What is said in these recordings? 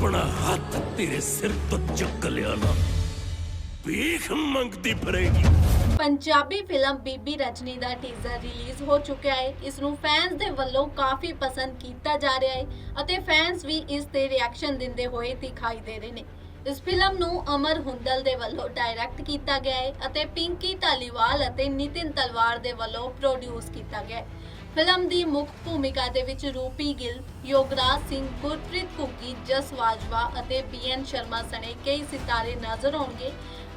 ਆਪਣਾ ਹੱਥ ਤੇਰੇ ਸਿਰ ਤੋਂ ਚੁੱਕ ਲਿਆ ਨਾ। ਭੀਖ ਮੰਗਦੀ ਫਿਰੇਗੀ। ਪੰਜਾਬੀ ਫਿਲਮ ਬੀਬੀ ਰਜਨੀ ਦਾ ਟੀਜ਼ਰ ਰਿਲੀਜ਼ ਹੋ ਚੁੱਕਿਆ ਹੈ। ਇਸ ਨੂੰ ਫੈਨਸ ਦੇ ਵੱਲੋਂ ਕਾਫੀ ਪਸੰਦ ਕੀਤਾ ਜਾ ਰਿਹਾ ਹੈ ਅਤੇ ਫੈਨਸ ਵੀ ਇਸ ਤੇ ਰਿਐਕਸ਼ਨ ਦਿੰਦੇ ਹੋਏ ਦਿਖਾਈ ਦੇ ਰਹੇ ਨੇ। ਇਸ ਫਿਲਮ ਨੂੰ ਅਮਰ ਹੁੰਦਲ ਦੇ ਵੱਲੋਂ ਡਾਇਰੈਕਟ ਕੀਤਾ ਗਿਆ ਹੈ ਅਤੇ ਪਿੰਕੀ ਧਾਲੀਵਾਲ ਅਤੇ ਨਿਤਿਨ ਤਲਵਾਰ ਦੇ ਵੱਲੋਂ ਪ੍ਰੋਡਿਊਸ ਕੀਤਾ ਗਿਆ ਹੈ। ਫਿਲਮ ਦੀ ਮੁੱਖ ਭੂਮਿਕਾ ਦੇ ਵਿੱਚ ਰੂਪੀ ਗਿੱਲ, ਯੋਗਰਾਜ ਸਿੰਘ, ਗੁਰਪ੍ਰੀਤ ਘੁੱਗੀ, ਜਸ ਬਾਜਵਾ ਅਤੇ ਬੀਐਨ ਸ਼ਰਮਾ ਸਣੇ ਕਈ ਸਿਤਾਰੇ ਨਜ਼ਰ ਆਉਣਗੇ।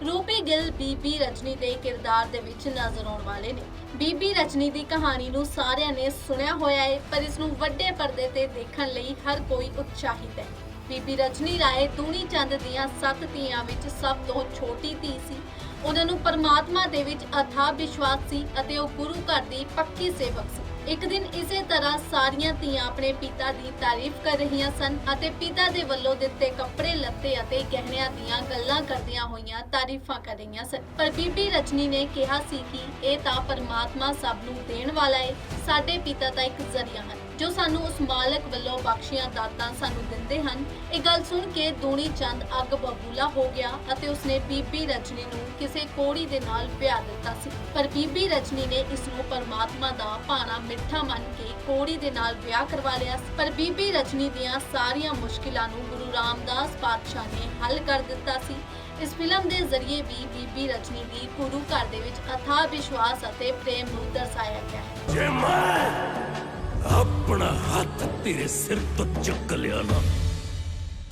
ਰੂਪੀ ਗਿੱਲ ਬੀਬੀ ਰਜਨੀ ਦੇ ਕਿਰਦਾਰ ਦੇ ਵਿੱਚ ਨਜ਼ਰ ਆਉਣ ਵਾਲੇ ਨੇ। ਬੀਬੀ ਰਜਨੀ ਦੀ ਕਹਾਣੀ ਨੂੰ ਸਾਰਿਆਂ ਨੇ ਸੁਣਿਆ ਹੋਇਆ ਹੈ ਪਰ ਇਸ ਨੂੰ ਵੱਡੇ ਪਰਦੇ ਤੇ ਦੇਖਣ ਲਈ ਹਰ ਕੋਈ ਉਤਸ਼ਾਹਿਤ ਹੈ। ਬੀਬੀ ਰਜਨੀ ਰਾਏ ਦੂਣੀ ਚੰਦ ਦੀਆਂ ਸੱਤ ਧੀਆਂ ਵਿੱਚ ਸਭ ਤੋਂ ਛੋਟੀ ਧੀ ਸੀ। ਉਹਨਾਂ ਨੂੰ ਪਰਮਾਤਮਾ ਦੇ ਵਿੱਚ ਅਥਾਹ ਵਿਸ਼ਵਾਸ ਸੀ ਅਤੇ ਉਹ ਗੁਰੂ ਘਰ ਦੀ ਪੱਕੀ ਸੇਵਕ ਸੀ। ਇੱਕ ਦਿਨ ਇਸੇ ਤਰ੍ਹਾਂ ਸਾਰੀਆਂ ਧੀਆਂ ਆਪਣੇ ਪਿਤਾ ਦੀ ਤਾਰੀਫ ਕਰ ਰਹੀਆਂ ਸਨ ਅਤੇ ਪਿਤਾ ਦੇ ਵੱਲੋਂ ਦਿੱਤੇ ਕੱਪੜੇ, ਲੱਤੇ ਅਤੇ ਗਹਿਣਿਆਂ ਦੀਆਂ ਗੱਲਾਂ ਕਰਦੀਆਂ ਹੋਈਆਂ ਤਾਰੀਫਾਂ ਕਰ ਰਹੀਆਂ ਸਨ। ਪਰ ਬੀਬੀ ਰਜਨੀ ਨੇ ਕਿਹਾ ਸੀ ਕਿ ਇਹ ਤਾਂ ਪਰਮਾਤਮਾ ਸਭ ਨੂੰ ਦੇਣ ਵਾਲਾ ਹੈ ਸਾਡੇ ਪਿਤਾ ਤਾਂ ਇੱਕ ਜ਼ਰੀਆ ਹਨ। ਜੋ ਸਾਨੂੰ ਉਸ ਮਾਲਕ ਵੱਲੋਂ ਬਖਸ਼ੀਆਂ ਦਾਤਾਂ ਸਾਨੂੰ ਦਿੰਦੇ ਹਨ। ਇਹ ਗੱਲ ਸੁਣ ਕੇ ਦੂਣੀ ਚੰਦ ਅੱਗ ਬਬੂਲਾ ਹੋ ਗਿਆ ਅਤੇ ਉਸਨੇ ਬੀਬੀ ਰਜਨੀ ਨੂੰ ਕਿਸੇ ਕੋੜੀ ਦੇ ਨਾਲ ਵਿਆਹ ਦਿੱਤਾ ਸੀ। ਪਰ ਬੀਬੀ ਰਜਨੀ ਨੇ ਇਸ ਨੂੰ ਪਰਮਾਤਮਾ ਦਾ ਭਾਣਾ ਮਿੱਠਾ ਮੰਨ ਕੇ ਕੋੜੀ ਦੇ ਨਾਲ ਵਿਆਹ ਕਰਵਾ ਲਿਆ ਪਰ ਬੀਬੀ ਰਜਨੀ ਦੀਆਂ ਸਾਰੀਆਂ ਮੁਸ਼ਕਿਲਾਂ ਨੂੰ ਗੁਰੂ ਰਾਮਦਾਸ ਪਾਤਸ਼ਾਹ ਨੇ ਹੱਲ ਕਰ ਦਿੱਤਾ ਸੀ। ਇਸ ਫਿਲਮ ਦੇ ਜ਼ਰੀਏ ਵੀ ਬੀਬੀ ਰਜਨੀ ਦੀ ਗੁਰੂ ਘਰ ਦੇ ਵਿੱਚ ਅਥਾਹ ਵਿਸ਼ਵਾਸ ਅਤੇ ਪ੍ਰੇਮ ਨੂੰ ਦਰਸਾਇਆ ਗਿਆ ਹੈ। ਜੇ ਮੈਂ ਆਪਣਾ ਹੱਥ ਤੇਰੇ ਸਿਰ ਤੋਂ ਚੁੱਕ ਲਿਆ ਨਾ।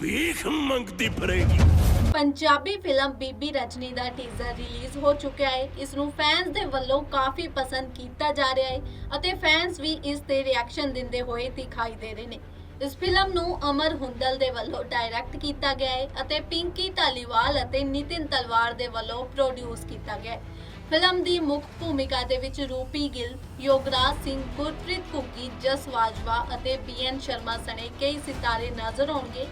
ਭੀਖ ਮੰਗਦੀ ਫਿਰੇਗੀ। ਪੰਜਾਬੀ ਫਿਲਮ ਬੀਬੀ ਰਜਨੀ ਦਾ ਟੀਜ਼ਰ ਰਿਲੀਜ਼ ਹੋ ਚੁੱਕਿਆ ਹੈ। ਇਸ ਨੂੰ ਫੈਨਸ ਦੇ ਵੱਲੋਂ ਕਾਫੀ ਪਸੰਦ ਕੀਤਾ ਜਾ ਰਿਹਾ ਹੈ ਅਤੇ ਫੈਨਸ ਵੀ ਇਸ ਤੇ ਰਿਐਕਸ਼ਨ ਦਿੰਦੇ ਹੋਏ ਦਿਖਾਈ ਦੇ ਰਹੇ ਨੇ। ਇਸ ਫਿਲਮ ਨੂੰ ਅਮਰ ਹੁੰਦਲ ਦੇ ਵੱਲੋਂ ਡਾਇਰੈਕਟ ਕੀਤਾ ਗਿਆ ਹੈ ਅਤੇ ਪਿੰਕੀ ਧਾਲੀਵਾਲ ਅਤੇ ਨਿਤਿਨ ਤਲਵਾਰ ਦੇ ਵੱਲੋਂ ਪ੍ਰੋਡਿਊਸ ਕੀਤਾ ਗਿਆ ਹੈ। ਫਿਲਮ ਦੀ ਮੁੱਖ ਭੂਮਿਕਾ ਦੇ ਵਿੱਚ ਰੂਪੀ ਗਿੱਲ, ਯੋਗਰਾਜ ਸਿੰਘ, ਗੁਰਪ੍ਰੀਤ ਘੁੱਗੀ, ਜਸ ਬਾਜਵਾ ਅਤੇ ਬੀਐਨ ਸ਼ਰਮਾ ਸਣੇ ਕਈ ਸਿਤਾਰੇ ਨਜ਼ਰ ਆਉਣਗੇ।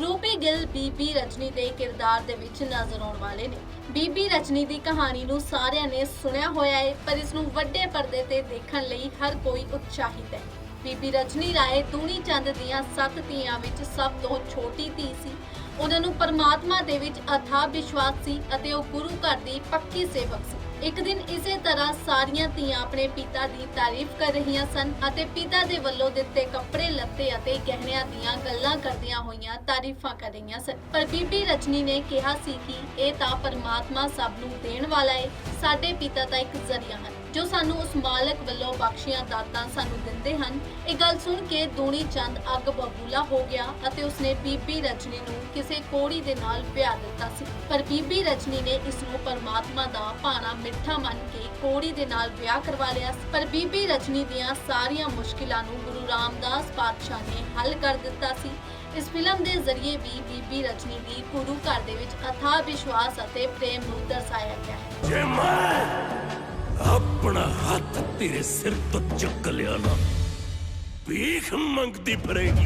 ਰੂਪੀ ਗਿੱਲ ਬੀਬੀ ਰਜਨੀ ਦੇ ਕਿਰਦਾਰ ਦੇ ਵਿੱਚ ਨਜ਼ਰ ਆਉਣ ਵਾਲੇ ਨੇ। ਬੀਬੀ ਰਜਨੀ ਦੀ ਕਹਾਣੀ ਨੂੰ ਸਾਰਿਆਂ ਨੇ ਸੁਣਿਆ ਹੋਇਆ ਹੈ ਪਰ ਇਸ ਨੂੰ ਵੱਡੇ ਪਰਦੇ ਤੇ ਦੇਖਣ ਲਈ ਹਰ ਕੋਈ ਉਤਸ਼ਾਹਿਤ ਹੈ। ਬੀਬੀ ਰਜਨੀ ਰਾਏ ਦੂਣੀ ਚੰਦ ਦੀਆਂ ਸੱਤ ਧੀਆਂ ਵਿੱਚ ਸਭ ਤੋਂ ਛੋਟੀ ਧੀ ਸੀ। ਉਹਨਾਂ ਨੂੰ ਪਰਮਾਤਮਾ ਦੇ ਵਿੱਚ ਅਥਾਹ ਵਿਸ਼ਵਾਸ ਸੀ ਅਤੇ ਉਹ ਗੁਰੂ ਘਰ ਦੀ ਪੱਕੀ ਸੇਵਕ ਸੀ। ਇੱਕ ਦਿਨ ਇਸੇ ਤਰ੍ਹਾਂ ਸਾਰੀਆਂ ਧੀਆਂ ਆਪਣੇ ਪਿਤਾ ਦੀ ਤਾਰੀਫ ਕਰ ਰਹੀਆਂ ਸਨ ਅਤੇ ਪਿਤਾ ਦੇ ਵੱਲੋਂ ਦਿੱਤੇ ਕੱਪੜੇ, ਲੱਤੇ ਅਤੇ ਗਹਿਣਿਆਂ ਦੀਆਂ ਗੱਲਾਂ ਕਰਦੀਆਂ ਹੋਈਆਂ ਤਾਰੀਫਾਂ ਕਰ ਰਹੀਆਂ ਸਨ। ਪਰ ਬੀਬੀ ਰਜਨੀ ਨੇ ਕਿਹਾ ਸੀ ਕਿ ਇਹ ਤਾਂ ਪਰਮਾਤਮਾ ਸਭ ਨੂੰ ਦੇਣ ਵਾਲਾ ਹੈ ਸਾਡੇ ਪਿਤਾ ਤਾਂ ਇੱਕ ਜ਼ਰੀਆ ਹਨ। ਜੋ ਸਾਨੂੰ ਉਸ ਮਾਲਕ ਵੱਲੋਂ ਬਖਸ਼ੀਆਂ ਦਾਤਾਂ ਸਾਨੂੰ ਦਿੰਦੇ ਹਨ, ਇਹ ਗੱਲ ਸੁਣ ਕੇ ਦੂਣੀ ਚੰਦ ਅੱਗ ਬਬੂਲਾ ਹੋ ਗਿਆ ਅਤੇ ਉਸਨੇ ਬੀਬੀ ਰਜਨੀ ਨੂੰ ਕਿਸੇ ਕੋੜੀ ਦੇ ਨਾਲ ਵਿਆਹ ਦਿੱਤਾ ਸੀ। ਪਰ ਬੀਬੀ ਰਜਨੀ ਨੇ ਇਸ ਨੂੰ ਪਰਮਾਤਮਾ ਦਾ ਭਾਣਾ ਮਿੱਠਾ ਮੰਨ ਕੇ ਕੋੜੀ ਦੇ ਨਾਲ ਵਿਆਹ ਕਰਵਾ ਲਿਆ ਪਰ ਬੀਬੀ ਰਜਨੀ ਦੀਆਂ ਸਾਰੀਆਂ ਮੁਸ਼ਕਿਲਾਂ ਨੂੰ ਗੁਰੂ ਰਾਮਦਾਸ ਪਾਤਸ਼ਾਹ ਨੇ ਹੱਲ ਕਰ ਦਿੱਤਾ ਸੀ। ਇਸ ਫਿਲਮ ਦੇ ਜ਼ਰੀਏ ਵੀ ਬੀਬੀ ਰਜਨੀ ਦੀ ਗੁਰੂ ਘਰ ਦੇ ਵਿੱਚ ਅਥਾਹ ਵਿਸ਼ਵਾਸ ਅਤੇ ਪ੍ਰੇਮ ਨੂੰ ਦਰਸਾਇਆ ਗਿਆ ਹੈ। ਜੇ ਮੈਂ ਆਪਣਾ ਹੱਥ ਤੇਰੇ ਸਿਰ ਤੋਂ ਚੁੱਕ ਲਿਆ ਨਾ। ਭੀਖ ਮੰਗਦੀ ਫਿਰੇਗੀ।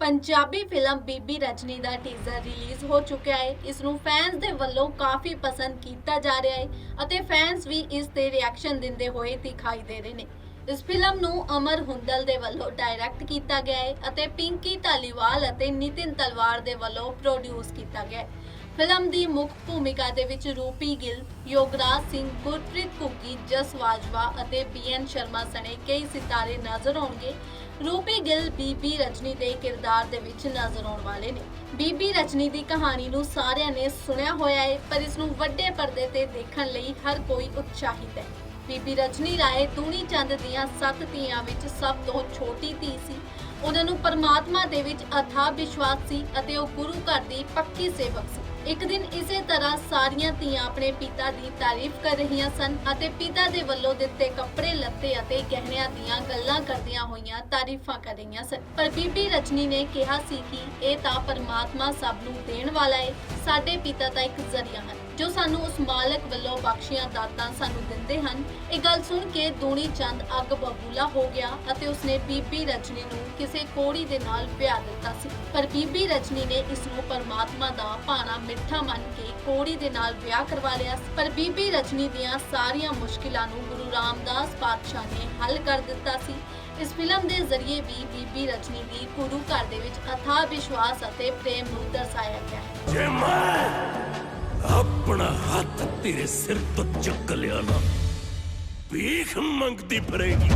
ਪੰਜਾਬੀ ਫਿਲਮ ਬੀਬੀ ਰਜਨੀ ਦਾ ਟੀਜ਼ਰ ਰਿਲੀਜ਼ ਹੋ ਚੁੱਕਿਆ ਹੈ। ਇਸ ਨੂੰ ਫੈਨਸ ਦੇ ਵੱਲੋਂ ਕਾਫੀ ਪਸੰਦ ਕੀਤਾ ਜਾ ਰਿਹਾ ਹੈ ਅਤੇ ਫੈਨਸ ਵੀ ਇਸ ਤੇ ਰਿਐਕਸ਼ਨ ਦਿੰਦੇ ਹੋਏ ਦਿਖਾਈ ਦੇ ਰਹੇ ਨੇ। ਇਸ ਫਿਲਮ ਨੂੰ ਅਮਰ ਹੁੰਦਲ ਦੇ ਵੱਲੋਂ ਡਾਇਰੈਕਟ ਕੀਤਾ ਗਿਆ ਹੈ ਅਤੇ ਪਿੰਕੀ ਧਾਲੀਵਾਲ ਅਤੇ ਨਿਤਿਨ ਤਲਵਾਰ ਦੇ ਵੱਲੋਂ ਪ੍ਰੋਡਿਊਸ ਕੀਤਾ ਗਿਆ ਹੈ। ਫਿਲਮ ਦੀ ਮੁੱਖ ਭੂਮਿਕਾ ਦੇ ਵਿੱਚ ਰੂਪੀ ਗਿੱਲ, ਯੋਗਰਾਜ ਸਿੰਘ, ਗੁਰਪ੍ਰੀਤ ਘੁੱਗੀ, ਜਸ ਬਾਜਵਾ ਅਤੇ ਬੀਐਨ ਸ਼ਰਮਾ ਸਣੇ ਕਈ ਸਿਤਾਰੇ ਨਜ਼ਰ ਆਉਣਗੇ। ਰੂਪੀ ਗਿੱਲ ਬੀਬੀ ਰਜਨੀ ਦੇ ਕਿਰਦਾਰ ਦੇ ਵਿੱਚ ਨਜ਼ਰ ਆਉਣ ਵਾਲੇ ਨੇ। ਬੀਬੀ ਰਜਨੀ ਦੀ ਕਹਾਣੀ ਨੂੰ ਸਾਰਿਆਂ ਨੇ ਸੁਣਿਆ ਹੋਇਆ ਹੈ ਪਰ ਇਸ ਨੂੰ ਵੱਡੇ ਪਰਦੇ ਤੇ ਦੇਖਣ ਲਈ ਹਰ ਕੋਈ ਉਤਸ਼ਾਹਿਤ ਹੈ। ਬੀਬੀ ਰਜਨੀ ਰਾਏ ਦੂਣੀ ਚੰਦ ਦੀਆਂ ਸੱਤ ਧੀਆਂ ਵਿੱਚ ਸਭ ਤੋਂ ਛੋਟੀ ਧੀ ਸੀ। ਉਹਨਾਂ ਨੂੰ ਪਰਮਾਤਮਾ ਦੇ ਵਿੱਚ ਅਥਾਹ ਵਿਸ਼ਵਾਸ ਸੀ ਅਤੇ ਉਹ ਗੁਰੂ ਘਰ ਦੀ ਪੱਕੀ ਸੇਵਕ ਸੀ। ਇੱਕ ਦਿਨ ਇਸੇ ਤਰ੍ਹਾਂ ਸਾਰੀਆਂ ਧੀਆਂ ਆਪਣੇ ਪਿਤਾ ਦੀ ਤਾਰੀਫ ਕਰ ਰਹੀਆਂ ਸਨ ਅਤੇ ਪਿਤਾ ਦੇ ਵੱਲੋਂ ਦਿੱਤੇ ਕੱਪੜੇ, ਲੱਤੇ ਅਤੇ ਗਹਿਣਿਆਂ ਦੀਆਂ ਗੱਲਾਂ ਕਰਦੀਆਂ ਹੋਈਆਂ ਤਾਰੀਫਾਂ ਕਰ ਰਹੀਆਂ ਸਨ। ਪਰ ਬੀਬੀ ਰਜਨੀ ਨੇ ਕਿਹਾ ਸੀ ਕਿ ਇਹ ਤਾਂ ਪਰਮਾਤਮਾ ਸਭ ਨੂੰ ਦੇਣ ਵਾਲਾ ਹੈ ਸਾਡੇ ਪਿਤਾ ਤਾਂ ਇੱਕ ਜ਼ਰੀਆ ਹਨ, ਜੋ ਸਾਨੂੰ ਉਸ ਮਾਲਕ ਵੱਲੋਂ ਬਖਸ਼ੀਆਂ ਦਾਤਾਂ ਸਾਨੂੰ ਦਿੰਦੇ ਹਨ। ਇਹ ਗੱਲ ਸੁਣ ਕੇ ਦੂਣੀ ਚੰਦ ਅੱਗ ਬਬੂਲਾ ਹੋ ਗਿਆ ਅਤੇ ਉਸਨੇ ਬੀਬੀ ਰਜਨੀ ਨੂੰ ਕਿਸੇ ਕੋੜੀ ਦੇ ਨਾਲ ਵਿਆਹ ਦਿੱਤਾ ਸੀ। ਪਰ ਬੀਬੀ ਰਜਨੀ ਨੇ ਇਸ ਨੂੰ ਪਰਮਾਤਮਾ ਦਾ ਭਾਣਾ ਮਿੱਠਾ ਮੰਨ ਕੇ ਕੋੜੀ ਦੇ ਨਾਲ ਵਿਆਹ ਕਰਵਾ ਲਿਆ ਪਰ ਬੀਬੀ ਰਜਨੀ ਦੀਆਂ ਸਾਰੀਆਂ ਮੁਸ਼ਕਿਲਾਂ ਨੂੰ ਗੁਰੂ ਰਾਮਦਾਸ ਪਾਤਸ਼ਾਹ ਨੇ ਹੱਲ ਕਰ ਦਿੱਤਾ ਸੀ। ਇਸ ਫਿਲਮ ਦੇ ਜ਼ਰੀਏ ਵੀ ਬੀਬੀ ਰਜਨੀ ਦੀ ਗੁਰੂ ਘਰ ਦੇ ਵਿੱਚ ਅਥਾਹ ਵਿਸ਼ਵਾਸ ਅਤੇ ਪ੍ਰੇਮ ਨੂੰ ਦਰਸਾਇਆ ਗਿਆ ਹੈ। ਜੇ ਮੈਂ ਆਪਣਾ ਹੱਥ ਤੇਰੇ ਸਿਰ ਤੋਂ ਚੁੱਕ ਲਿਆ ਨਾ, ਭੀਖ ਮੰਗਦੀ ਫਿਰੇਗੀ।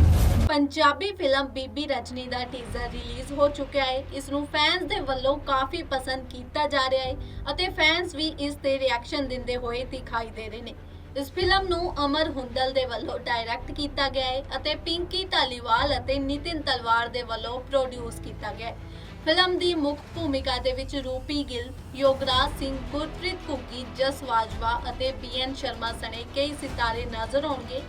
ਪੰਜਾਬੀ ਫਿਲਮ ਬੀਬੀ ਰਜਨੀ ਦਾ ਟੀਜ਼ਰ ਰਿਲੀਜ਼ ਹੋ ਚੁੱਕਿਆ ਹੈ। ਇਸ ਨੂੰ ਫੈਨਸ ਦੇ ਵੱਲੋਂ ਕਾਫੀ ਪਸੰਦ ਕੀਤਾ ਜਾ ਰਿਹਾ ਹੈ ਅਤੇ ਫੈਨਸ ਵੀ ਇਸ ਤੇ ਰਿਐਕਸ਼ਨ ਦਿੰਦੇ ਹੋਏ ਦਿਖਾਈ ਦੇ ਰਹੇ ਨੇ। ਇਸ ਫਿਲਮ ਨੂੰ ਅਮਰ ਹੁੰਦਲ ਦੇ ਵੱਲੋਂ ਡਾਇਰੈਕਟ ਕੀਤਾ ਗਿਆ ਹੈ ਅਤੇ ਪਿੰਕੀ ਧਾਲੀਵਾਲ ਅਤੇ ਨਿਤਿਨ ਤਲਵਾਰ ਦੇ ਵੱਲੋਂ ਪ੍ਰੋਡਿਊਸ ਕੀਤਾ ਗਿਆ ਹੈ। ਫਿਲਮ ਦੀ ਮੁੱਖ ਭੂਮਿਕਾ ਦੇ ਵਿੱਚ ਰੂਪੀ ਗਿੱਲ, ਯੋਗਰਾਜ ਸਿੰਘ, ਗੁਰਪ੍ਰੀਤ ਘੁੱਗੀ, ਜਸ ਬਾਜਵਾ ਅਤੇ ਬੀਐਨ ਸ਼ਰਮਾ ਸਣੇ ਕਈ ਸਿਤਾਰੇ ਨਜ਼ਰ ਆਉਣਗੇ।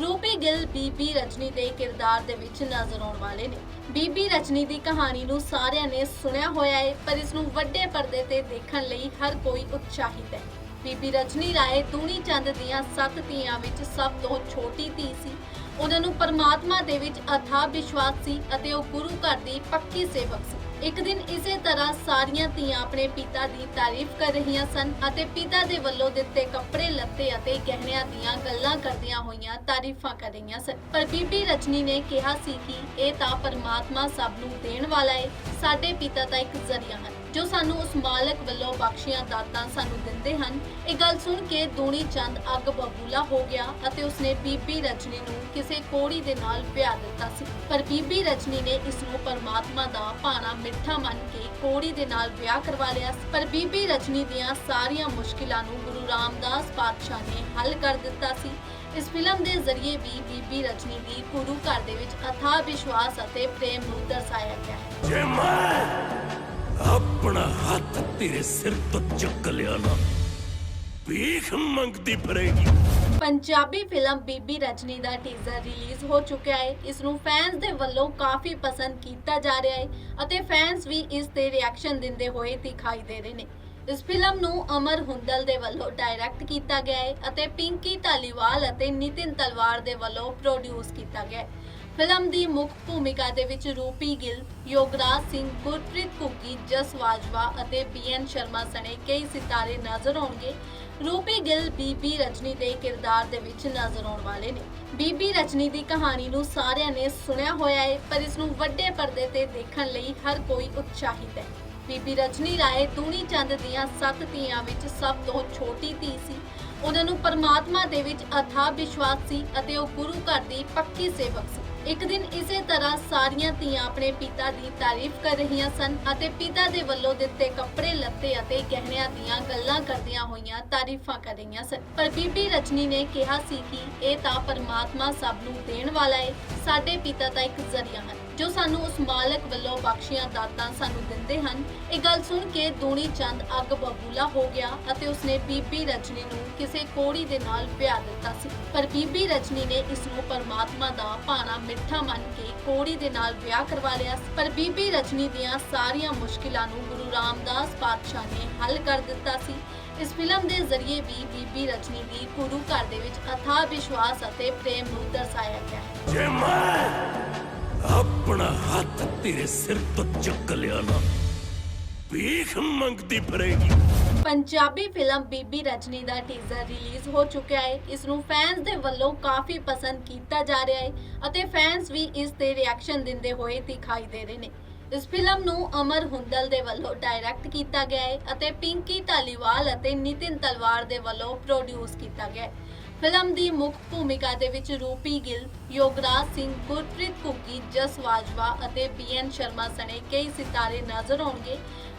ਰੂਪੀ ਗਿੱਲ ਬੀਬੀ ਰਜਨੀ ਦੇ ਕਿਰਦਾਰ ਦੇ ਵਿੱਚ ਨਜ਼ਰ ਆਉਣ ਵਾਲੇ ਨੇ। ਬੀਬੀ ਰਜਨੀ ਦੀ ਕਹਾਣੀ ਨੂੰ ਸਾਰਿਆਂ ਨੇ ਸੁਣਿਆ ਹੋਇਆ ਹੈ ਪਰ ਇਸ ਨੂੰ ਵੱਡੇ ਪਰਦੇ ਤੇ ਦੇਖਣ ਲਈ ਹਰ ਕੋਈ ਉਤਸ਼ਾਹਿਤ ਹੈ। ਬੀਬੀ ਰਜਨੀ ਰਾਏ ਦੂਣੀ ਚੰਦ ਦੀਆਂ ਸੱਤ ਧੀਆਂ ਵਿੱਚ ਸਭ ਤੋਂ ਛੋਟੀ ਧੀ ਸੀ ਉਹਨਾਂ ਨੂੰ ਪਰਮਾਤਮਾ ਦੇ ਵਿੱਚ ਅਥਾਹ ਵਿਸ਼ਵਾਸ ਸੀ ਅਤੇ ਉਹ ਗੁਰੂ ਘਰ ਦੀ ਪੱਕੀ ਸੇਵਕ ਸੀ ਇੱਕ ਦਿਨ ਇਸੇ ਤਰ੍ਹਾਂ ਸਾਰੀਆਂ ਧੀਆਂ ਆਪਣੇ ਪਿਤਾ ਦੀ ਤਾਰੀਫ ਕਰ ਰਹੀਆਂ ਸਨ ਅਤੇ ਪਿਤਾ ਦੇ ਵੱਲੋਂ ਦਿੱਤੇ ਕੱਪੜੇ, ਲੱਤੇ ਅਤੇ ਗਹਿਣਿਆਂ ਦੀਆਂ ਗੱਲਾਂ ਕਰਦੀਆਂ ਹੋਈਆਂ ਤਾਰੀਫਾਂ ਕਰ ਰਹੀਆਂ ਸਨ। ਪਰ ਬੀਬੀ ਰਜਨੀ ਨੇ ਕਿਹਾ ਸੀ ਕਿ ਇਹ ਤਾਂ ਪਰਮਾਤਮਾ ਸਭ ਨੂੰ ਦੇਣ ਵਾਲਾ ਹੈ ਸਾਡੇ ਪਿਤਾ ਤਾਂ ਇੱਕ ਜ਼ਰੀਆ ਹਨ। ਜੋ ਸਾਨੂੰ ਉਸ ਮਾਲਕ ਵੱਲੋਂ ਬਖਸ਼ੀਆਂ ਦਾਤਾਂ ਸਾਨੂੰ ਦਿੰਦੇ ਹਨ। ਇਹ ਗੱਲ ਸੁਣ ਕੇ ਦੂਣੀ ਚੰਦ ਅੱਗ ਬਬੂਲਾ ਹੋ ਗਿਆ ਅਤੇ ਉਸਨੇ ਬੀਬੀ ਰਜਨੀ ਨੂੰ ਕਿਸੇ ਕੋੜੀ ਦੇ ਨਾਲ ਵਿਆਹ ਦਿੱਤਾ ਸੀ। ਪਰ ਬੀਬੀ ਰਜਨੀ ਨੇ ਇਸ ਨੂੰ ਪਰਮਾਤਮਾ ਦਾ ਭਾਣਾ ਮਿੱਠਾ ਮੰਨ ਕੇ ਕੋੜੀ ਦੇ ਨਾਲ ਵਿਆਹ ਕਰਵਾ ਲਿਆ ਪਰ ਬੀਬੀ ਰਜਨੀ ਦੀਆਂ ਸਾਰੀਆਂ ਮੁਸ਼ਕਿਲਾਂ ਨੂੰ ਗੁਰੂ ਰਾਮਦਾਸ ਪਾਤਸ਼ਾਹ ਨੇ ਹੱਲ ਕਰ ਦਿੱਤਾ ਸੀ। ਇਸ ਫਿਲਮ ਦੇ ਜ਼ਰੀਏ ਵੀ ਬੀਬੀ ਰਜਨੀ ਦੀ ਗੁਰੂ ਘਰ ਦੇ ਵਿੱਚ ਅਥਾਹ ਵਿਸ਼ਵਾਸ ਅਤੇ ਪ੍ਰੇਮ ਨੂੰ ਦਰਸਾਇਆ ਗਿਆ ਹੈ। ਜੇ ਮੈਂ ਆਪਣਾ ਹੱਥ ਤੇਰੇ ਸਿਰ ਤੋਂ ਚੁੱਕ ਲਿਆ ਨਾ। ਭੀਖ ਮੰਗਦੀ ਫਿਰੇਗੀ। ਪੰਜਾਬੀ ਫਿਲਮ ਬੀਬੀ ਰਜਨੀ ਦਾ ਟੀਜ਼ਰ ਰਿਲੀਜ਼ ਹੋ ਚੁੱਕਿਆ ਹੈ। ਇਸ ਨੂੰ ਫੈਨਸ ਦੇ ਵੱਲੋਂ ਕਾਫੀ ਪਸੰਦ ਕੀਤਾ ਜਾ ਰਿਹਾ ਹੈ ਅਤੇ ਫੈਨਸ ਵੀ ਇਸ ਤੇ ਰਿਐਕਸ਼ਨ ਦਿੰਦੇ ਹੋਏ ਦਿਖਾਈ ਦੇ ਰਹੇ ਨੇ। ਇਸ ਫਿਲਮ ਨੂੰ ਅਮਰ ਹੁੰਦਲ ਦੇ ਵੱਲੋਂ ਡਾਇਰੈਕਟ ਕੀਤਾ ਗਿਆ ਹੈ ਅਤੇ ਪਿੰਕੀ ਧਾਲੀਵਾਲ ਅਤੇ ਨਿਤਿਨ ਤਲਵਾਰ ਦੇ ਵੱਲੋਂ ਪ੍ਰੋਡਿਊਸ ਕੀਤਾ ਗਿਆ ਹੈ। ਫਿਲਮ ਦੀ ਮੁੱਖ ਭੂਮਿਕਾ ਦੇ ਵਿੱਚ ਰੂਪੀ ਗਿੱਲ, ਯੋਗਰਾਜ ਸਿੰਘ, ਗੁਰਪ੍ਰੀਤ ਘੁੱਗੀ, ਜਸ ਬਾਜਵਾ ਅਤੇ ਬੀਐਨ ਸ਼ਰਮਾ ਸਣੇ ਕਈ ਸਿਤਾਰੇ ਨਜ਼ਰ ਆਉਣਗੇ। ਰੂਪੀ ਗਿੱਲ ਬੀਬੀ ਰਜਨੀ ਦੇ ਕਿਰਦਾਰ ਦੇ ਵਿੱਚ ਨਜ਼ਰ ਆਉਣ ਵਾਲੇ ਨੇ। ਬੀਬੀ ਰਜਨੀ ਦੀ ਕਹਾਣੀ ਨੂੰ ਸਾਰਿਆਂ ਨੇ ਸੁਣਿਆ ਹੋਇਆ ਹੈ ਪਰ ਇਸ ਨੂੰ ਵੱਡੇ ਪਰਦੇ ਤੇ ਦੇਖਣ ਲਈ ਹਰ ਕੋਈ ਉਤਸ਼ਾਹਿਤ ਹੈ। ਬੀਬੀ ਰਜਨੀ ਰਾਏ ਦੂਣੀ ਚੰਦ ਦੀਆਂ ਸੱਤ ਧੀਆਂ ਵਿੱਚ ਸਭ ਤੋਂ ਛੋਟੀ ਧੀ ਸੀ ਉਹਨਾਂ ਨੂੰ ਪਰਮਾਤਮਾ ਦੇ ਵਿੱਚ ਅਥਾਹ ਵਿਸ਼ਵਾਸ ਸੀ ਅਤੇ ਉਹ ਗੁਰੂ ਘਰ ਦੀ ਪੱਕੀ ਸੇਵਕ ਸੀ ਇੱਕ ਦਿਨ ਇਸੇ ਤਰ੍ਹਾਂ ਸਾਰੀਆਂ ਧੀਆਂ ਆਪਣੇ ਪਿਤਾ ਦੀ ਤਾਰੀਫ ਕਰ ਰਹੀਆਂ ਸਨ ਅਤੇ ਪਿਤਾ ਦੇ ਵੱਲੋਂ ਦਿੱਤੇ ਕੱਪੜੇ, ਲੱਤੇ ਅਤੇ ਗਹਿਣਿਆਂ ਦੀਆਂ ਗੱਲਾਂ ਕਰਦੀਆਂ ਹੋਈਆਂ ਤਾਰੀਫਾਂ ਕਰ ਰਹੀਆਂ ਸਨ। ਪਰ ਬੀਬੀ ਰਜਨੀ ਨੇ ਕਿਹਾ ਸੀ ਕਿ ਇਹ ਤਾਂ ਪਰਮਾਤਮਾ ਸਭ ਨੂੰ ਦੇਣ ਵਾਲਾ ਹੈ ਸਾਡੇ ਪਿਤਾ ਤਾਂ ਇੱਕ ਜ਼ਰੀਆ ਹਨ, ਜੋ ਸਾਨੂੰ ਉਸ ਮਾਲਕ ਵੱਲੋਂ ਬਖਸ਼ੀਆਂ ਦਾਤਾਂ ਸਾਨੂੰ ਦਿੰਦੇ ਹਨ। ਇਹ ਗੱਲ ਸੁਣ ਕੇ ਦੂਣੀ ਚੰਦ ਅੱਗ ਬਬੂਲਾ ਹੋ ਗਿਆ ਅਤੇ ਉਸਨੇ ਬੀਬੀ ਰਜਨੀ ਨੂੰ ਕਿਸੇ ਕੋੜੀ ਦੇ ਨਾਲ ਵਿਆਹ ਦਿੱਤਾ ਸੀ। ਪਰ ਬੀਬੀ ਰਜਨੀ ਨੇ ਇਸ ਨੂੰ ਪਰਮਾਤਮਾ ਦਾ ਭਾਣਾ ਮਿੱਠਾ ਮੰਨ ਕੇ ਕੋੜੀ ਦੇ ਨਾਲ ਵਿਆਹ ਕਰਵਾ ਲਿਆ ਪਰ ਬੀਬੀ ਰਜਨੀ ਦੀਆਂ ਸਾਰੀਆਂ ਮੁਸ਼ਕਿਲਾਂ ਨੂੰ ਗੁਰੂ ਰਾਮਦਾਸ ਪਾਤਸ਼ਾਹ ਨੇ ਹੱਲ ਕਰ ਦਿੱਤਾ ਸੀ। ਇਸ ਫਿਲਮ ਦੇ ਜ਼ਰੀਏ ਵੀ ਬੀਬੀ ਰਜਨੀ ਦੀ ਗੁਰੂ ਘਰ ਦੇ ਵਿੱਚ ਅਥਾਹ ਵਿਸ਼ਵਾਸ ਅਤੇ ਪ੍ਰੇਮ ਨੂੰ ਦਰਸਾਇਆ ਗਿਆ ਹੈ। ਜੇ ਮੈਂ ਆਪਣਾ ਹੱਥ ਤੇਰੇ ਸਿਰ ਤੋਂ ਚੁੱਕ ਲਿਆ ਨਾ, ਭੀਖ ਮੰਗਦੀ ਫਿਰੇਗੀ। ਪੰਜਾਬੀ ਫਿਲਮ ਬੀਬੀ ਰਜਨੀ ਦਾ ਟੀਜ਼ਰ ਰਿਲੀਜ਼ ਹੋ ਚੁੱਕਿਆ ਹੈ। ਇਸ ਨੂੰ ਫੈਨਸ ਦੇ ਵੱਲੋਂ ਕਾਫੀ ਪਸੰਦ ਕੀਤਾ ਜਾ ਰਿਹਾ ਹੈ ਅਤੇ ਫੈਨਸ ਵੀ ਇਸ ਤੇ ਰਿਐਕਸ਼ਨ ਦਿੰਦੇ ਹੋਏ ਦਿਖਾਈ ਦੇ ਰਹੇ ਨੇ। ਇਸ ਫਿਲਮ ਨੂੰ ਅਮਰ ਹੁੰਦਲ ਦੇ ਵੱਲੋਂ ਡਾਇਰੈਕਟ ਕੀਤਾ ਗਿਆ ਹੈ ਅਤੇ ਪਿੰਕੀ ਧਾਲੀਵਾਲ ਅਤੇ ਨਿਤਿਨ ਤਲਵਾਰ ਦੇ ਵੱਲੋਂ ਪ੍ਰੋਡਿਊਸ ਕੀਤਾ ਗਿਆ ਹੈ ਫਿਲਮ ਦੀ ਮੁੱਖ ਭੂਮਿਕਾ ਦੇ ਵਿੱਚ ਰੂਪੀ ਗਿੱਲ, ਯੋਗਰਾਜ ਸਿੰਘ, ਗੁਰਪ੍ਰੀਤ ਘੁੱਗੀ, ਜਸ ਬਾਜਵਾ ਅਤੇ ਬੀਐਨ ਸ਼ਰਮਾ ਸਣੇ ਕਈ ਸਿਤਾਰੇ ਨਜ਼ਰ ਆਉਣਗੇ।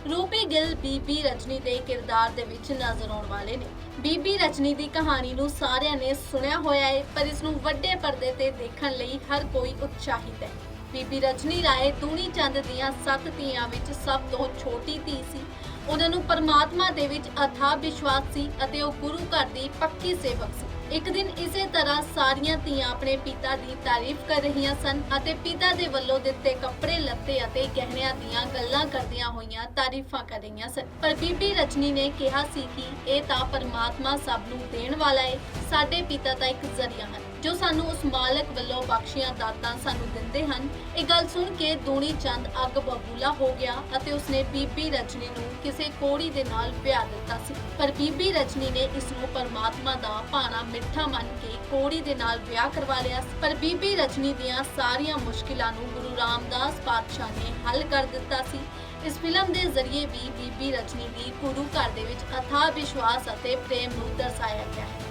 ਰੂਪੀ ਗਿੱਲ ਬੀਬੀ ਰਜਨੀ ਦੇ ਕਿਰਦਾਰ ਦੇ ਵਿੱਚ ਨਜ਼ਰ ਆਉਣ ਵਾਲੇ ਨੇ। ਬੀਬੀ ਰਜਨੀ ਦੀ ਕਹਾਣੀ ਨੂੰ ਸਾਰਿਆਂ ਨੇ ਸੁਣਿਆ ਹੋਇਆ ਹੈ ਪਰ ਇਸ ਨੂੰ ਵੱਡੇ ਪਰਦੇ ਤੇ ਦੇਖਣ ਲਈ ਹਰ ਕੋਈ ਉਤਸ਼ਾਹਿਤ ਹੈ। ਬੀਬੀ ਰਜਨੀ ਰਾਏ ਦੂਣੀ ਚੰਦ ਦੀਆਂ ਸੱਤ ਧੀਆਂ ਵਿੱਚ ਸਭ ਤੋਂ ਛੋਟੀ ਧੀ ਸੀ। ਉਹਨਾਂ ਨੂੰ ਪਰਮਾਤਮਾ ਦੇ ਵਿੱਚ ਅਥਾਹ ਵਿਸ਼ਵਾਸ ਸੀ ਅਤੇ ਉਹ ਗੁਰੂ ਘਰ ਦੀ ਪੱਕੀ ਸੇਵਕ ਸੀ। ਇੱਕ ਦਿਨ ਇਸੇ ਤਰ੍ਹਾਂ ਸਾਰੀਆਂ ਧੀਆਂ ਆਪਣੇ ਪਿਤਾ ਦੀ ਤਾਰੀਫ ਕਰ ਰਹੀਆਂ ਸਨ ਅਤੇ ਪਿਤਾ ਦੇ ਵੱਲੋਂ ਦਿੱਤੇ ਕੱਪੜੇ, ਲੱਤੇ ਅਤੇ ਗਹਿਣਿਆਂ ਦੀਆਂ ਗੱਲਾਂ ਕਰਦੀਆਂ ਹੋਈਆਂ ਤਾਰੀਫਾਂ ਕਰ ਰਹੀਆਂ ਸਨ। ਪਰ ਬੀਬੀ ਰਜਨੀ ਨੇ ਕਿਹਾ ਸੀ ਕਿ ਇਹ ਤਾਂ ਪਰਮਾਤਮਾ ਸਭ ਨੂੰ ਦੇਣ ਵਾਲਾ ਹੈ ਸਾਡੇ ਪਿਤਾ ਤਾਂ ਇੱਕ ਜ਼ਰੀਆ ਹਨ। ਜੋ ਸਾਨੂੰ ਉਸ ਮਾਲਕ ਵੱਲੋਂ ਬਖਸ਼ੀਆਂ ਦਾਤਾਂ ਸਾਨੂੰ ਦਿੰਦੇ ਹਨ। ਇਹ ਗੱਲ ਸੁਣ ਕੇ ਦੂਣੀ ਚੰਦ ਅੱਗ ਬਬੂਲਾ ਹੋ ਗਿਆ ਅਤੇ ਉਸਨੇ ਬੀਬੀ ਰਜਨੀ ਨੂੰ ਕਿਸੇ ਕੋੜੀ ਦੇ ਨਾਲ ਵਿਆਹ ਦਿੱਤਾ ਸੀ। ਪਰ ਬੀਬੀ ਰਜਨੀ ਨੇ ਇਸ ਨੂੰ ਪਰਮਾਤਮਾ ਦਾ ਭਾਣਾ ਮਿੱਠਾ ਮੰਨ ਕੇ ਕੋੜੀ ਦੇ ਨਾਲ ਵਿਆਹ ਕਰਵਾ ਲਿਆ ਪਰ ਬੀਬੀ ਰਜਨੀ ਦੀਆਂ ਸਾਰੀਆਂ ਮੁਸ਼ਕਿਲਾਂ ਨੂੰ ਗੁਰੂ ਰਾਮਦਾਸ ਪਾਤਸ਼ਾਹ ਨੇ ਹੱਲ ਕਰ ਦਿੱਤਾ ਸੀ। ਇਸ ਫਿਲਮ ਦੇ ਜ਼ਰੀਏ ਵੀ ਬੀਬੀ ਰਜਨੀ ਦੀ ਗੁਰੂ ਘਰ ਦੇ ਵਿੱਚ ਅਥਾਹ ਵਿਸ਼ਵਾਸ ਅਤੇ ਪ੍ਰੇਮ ਨੂੰ ਦਰਸਾਇਆ ਗਿਆ ਹੈ।